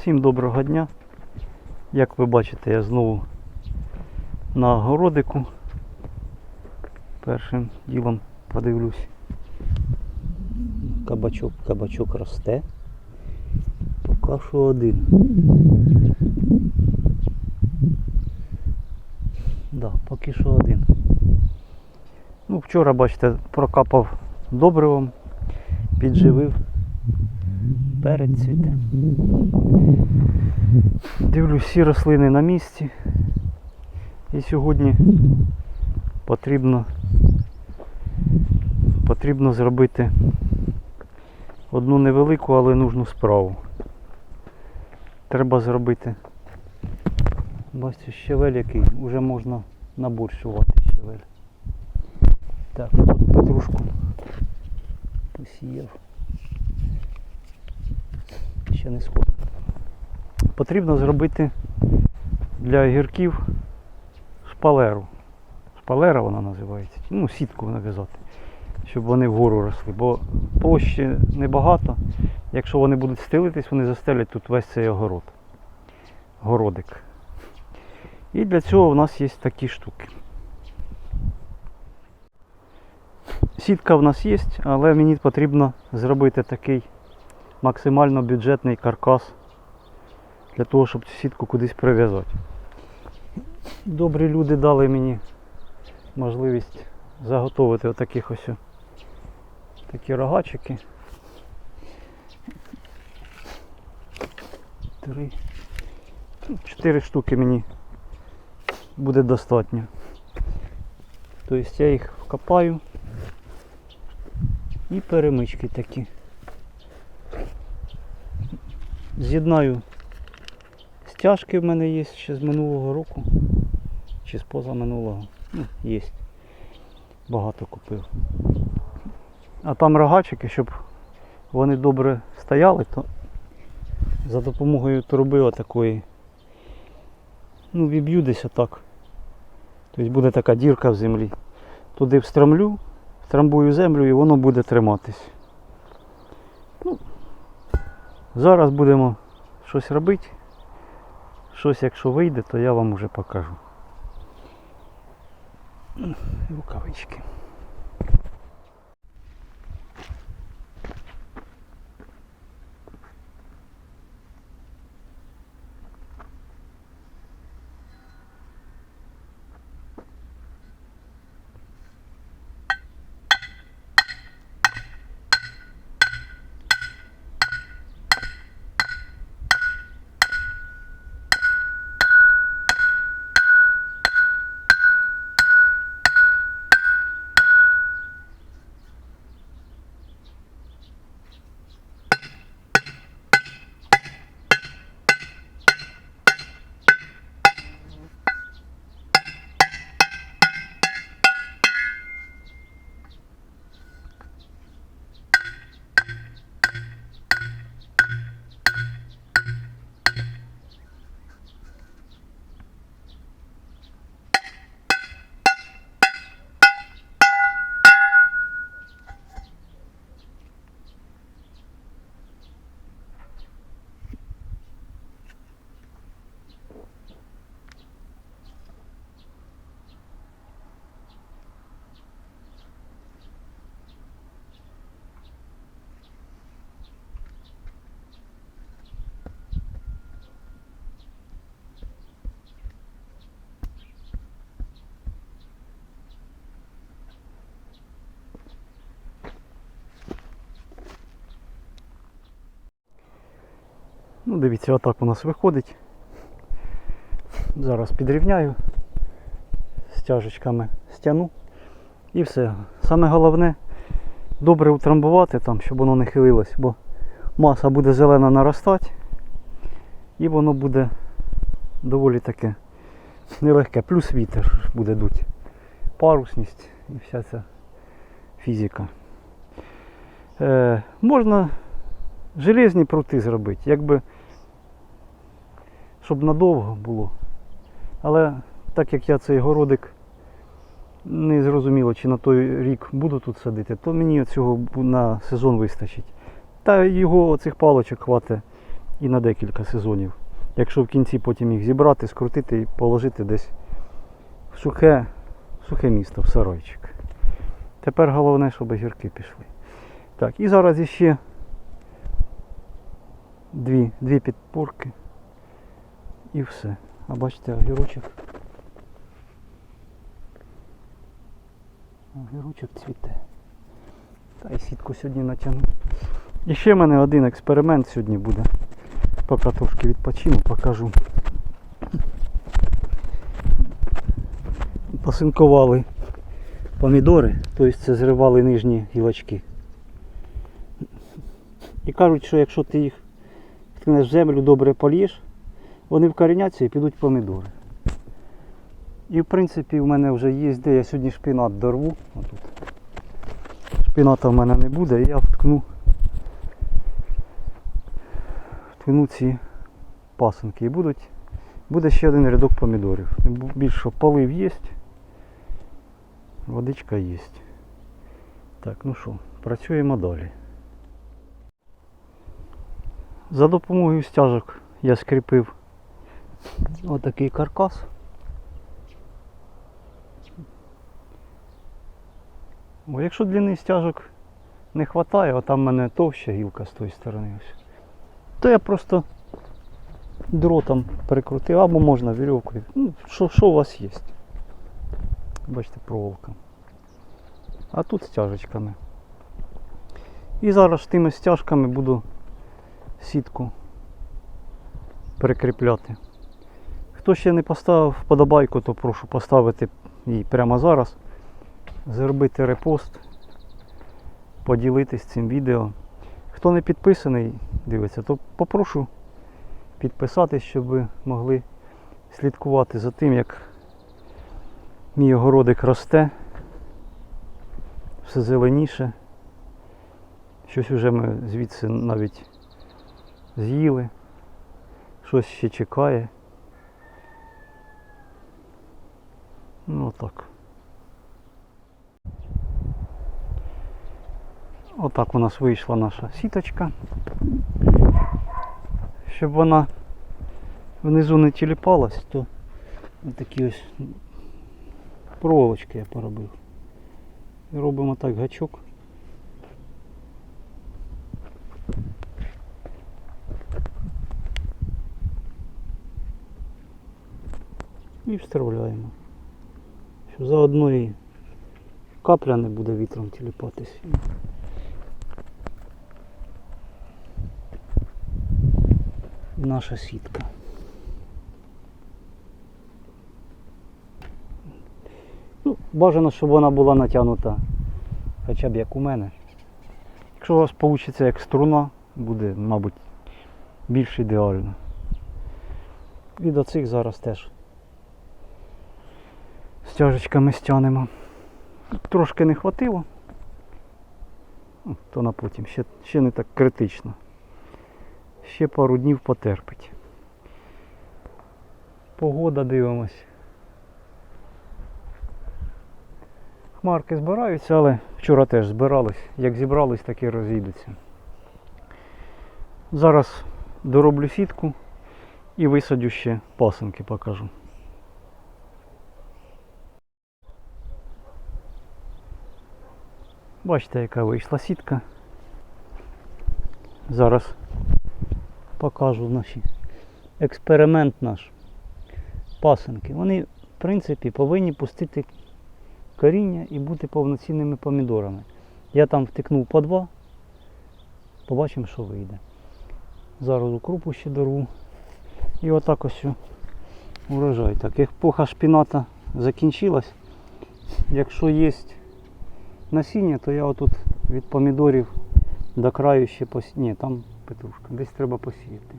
Всім доброго дня. Як ви бачите, я знову на городику. Першим ділом подивлюсь. Кабачок, кабачок росте. Поки що один. Да, поки що один. Ну, вчора, бачите, прокапав добривом, підживив. Перець цвіте. Дивлюсь, всі рослини на місці. І сьогодні потрібно, потрібно зробити одну невелику, але нужну справу. Треба зробити. Бачите, щавель який, вже можна наборщувати щавель. Так, тут петрушку посіяв. Ще не сходить. Потрібно зробити для огірків шпалеру. Шпалера вона називається. Ну, сітку нав'язати, щоб вони вгору росли. Бо площі небагато. Якщо вони будуть стелитись, вони застелять тут весь цей огород. Городик. І для цього в нас є такі штуки. Сітка в нас є, але мені потрібно зробити такий максимально бюджетний каркас для того, щоб цю сітку кудись прив'язати. Добрі люди дали мені можливість заготовити отаких ось такі рогачики. Три. ну, Чотири штуки мені буде достатньо. Тобто я їх вкопаю і перемички такі. З'єднаю стяжки в мене є ще з минулого року. Чи з позаминулого. Ну, є. Багато купив. А там рогачики, щоб вони добре стояли, то за допомогою труби отакої. Ну, віб'ю десь отак. Тобто буде така дірка в землі. Туди встромлю, втрамбую землю і воно буде триматись. Зараз будемо щось робити. Щось, якщо вийде, то я вам уже покажу. Рукавички. Ну, дивіться, отак у нас виходить. Зараз підрівняю стяжечками стяну і все. Саме головне добре утрамбувати там, щоб воно не хилилось, бо маса буде зелена наростати і воно буде доволі таке нелегке. Плюс вітер буде дуть. Парусність і вся ця фізика. Е, можна железні прути зробити, якби щоб надовго було. Але так як я цей городик не зрозуміло, чи на той рік буду тут садити, то мені цього на сезон вистачить. Та його оцих палочок хватить і на декілька сезонів. Якщо в кінці потім їх зібрати, скрутити і положити десь в сухе, в сухе місто, в сарайчик. Тепер головне, щоб огірки пішли. Так, і зараз іще дві, дві підпорки. І все. А бачите, огірочок. Огірочок цвіте. Та й сітку сьогодні натягну. І ще в мене один експеримент сьогодні буде. Поки трошки відпочину, покажу. Посинкували помідори, тобто це зривали нижні гілочки. І кажуть, що якщо ти їх вткнеш в землю, добре полієш, вони вкоріняться і підуть помідори. І в принципі в мене вже є де я сьогодні шпинат дорву. Отут. Шпината в мене не буде, і я вткну, вткну ці пасинки. І будуть, буде ще один рядок помідорів. Більше полив є, водичка є. Так, ну що, працюємо далі. За допомогою стяжок я скріпив отакий каркас. Бо якщо длини стяжок не вистачає, а там в мене товща гілка з тої сторони ось, то я просто дротом прикрутив, або можна вірьовкою. Ну, що, що у вас є? Бачите, проволока. А тут стяжечками. І зараз тими стяжками буду сітку прикріпляти. Хто ще не поставив вподобайку, то прошу поставити її прямо зараз, зробити репост, поділитись цим відео. Хто не підписаний, дивиться, то попрошу підписатись, щоб ви могли слідкувати за тим, як мій огородик росте, все зеленіше. Щось вже ми звідси навіть з'їли, щось ще чекає. Ну отак. Отак у нас вийшла наша сіточка. Щоб вона внизу не тіліпалась, то такі ось проволочки я поробив. І робимо так гачок. І вставляємо. Що заодно і капля не буде вітром тіліпатись. І наша сітка. Ну, бажано, щоб вона була натягнута хоча б як у мене. Якщо у вас вийде як струна, буде, мабуть, більш ідеально. І до цих зараз теж стяжечками стягнемо. Трошки не хватило, то на потім, ще, ще не так критично. Ще пару днів потерпить. Погода дивимось. Хмарки збираються, але вчора теж збирались. Як зібрались, так і розійдуться. Зараз дороблю сітку і висадю ще пасинки покажу. Бачите, яка вийшла сітка. Зараз покажу наші експеримент наш. Пасинки. Вони, в принципі, повинні пустити коріння і бути повноцінними помідорами. Я там втикнув по два. Побачимо, що вийде. Зараз укропу ще дорву. І отак ось урожай. Так, епоха шпіната закінчилась. Якщо є насіння, то я отут від помідорів до краю ще пос... Ні, там петрушка, десь треба посіяти.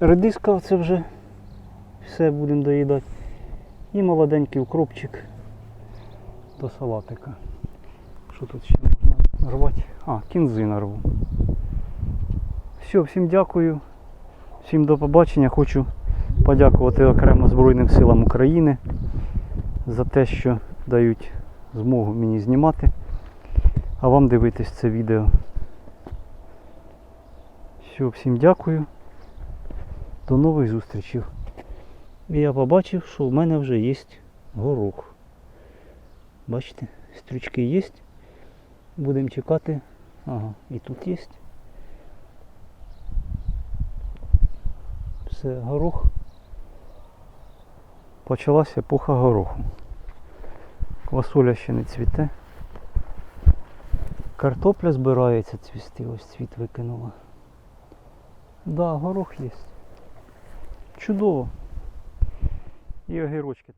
Редиска це вже все будемо доїдати. І молоденький укропчик до салатика. Що тут ще можна рвати? А, кінзи нарву. Все, всім дякую. Всім до побачення. Хочу подякувати окремо Збройним силам України за те, що дають змогу мені знімати, а вам дивитись це відео. Все, всім дякую. До нових зустрічей. І я побачив, що в мене вже є горох. Бачите, стрючки є. Будемо чекати. Ага, і тут є. Все, горох. Почалася епоха гороху. Квасоля ще не цвіте. Картопля збирається цвісти, ось цвіт викинула. Да, горох є. Чудово. І огірочки.